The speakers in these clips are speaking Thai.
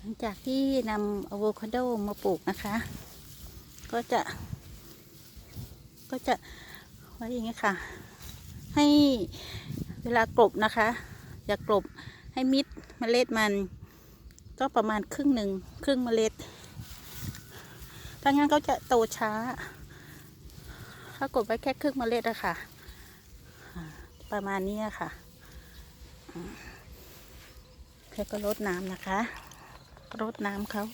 หลังจากที่นำอะโวคาโดมาปลูกนะคะ ก็จะ ก็จะไว้อย่างนี้ค่ะ ให้เวลากลบนะคะ อย่ากลบให้มิดเมล็ดมัน ก็ประมาณครึ่งหนึ่งครึ่งเมล็ดถ้างั้นก็จะโตช้า ถ้ากดไว้แค่ครึ่งเมล็ดอะค่ะอ่าประมาณนี้ค่ะแล้วก็รดน้ำนะคะ รดน้ำเขา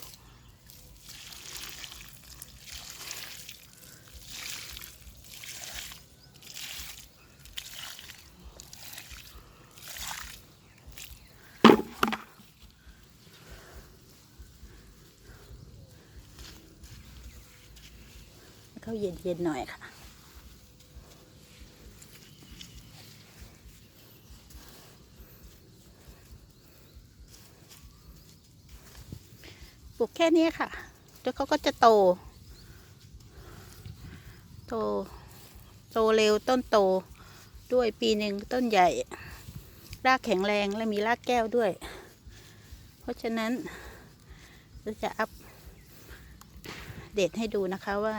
เขาเย็นๆหน่อยค่ะ ปลูกแค่นี้ค่ะแล้วเขาก็จะโต โต โตเร็วต้นโต ด้วยปีหนึ่งต้นใหญ่ รากแข็งแรงและมีรากแก้วด้วย เพราะฉะนั้นเราจะอัปเดตให้ดูนะคะว่า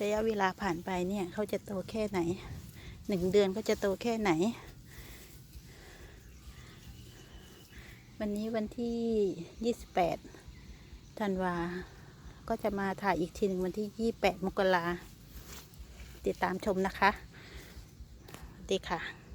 ระยะเวลาผ่านไปเนี่ยเขาจะโตแค่ไหนหนึ่งเดือนก็จะโตแค่ไหน วันนี้วันที่ยี่สิบแปด ธันวา ก็จะมาถ่ายอีกทีหนึ่งวันที่ยี่แปดมกราติดตามชมนะคะสวัสดีค่ะ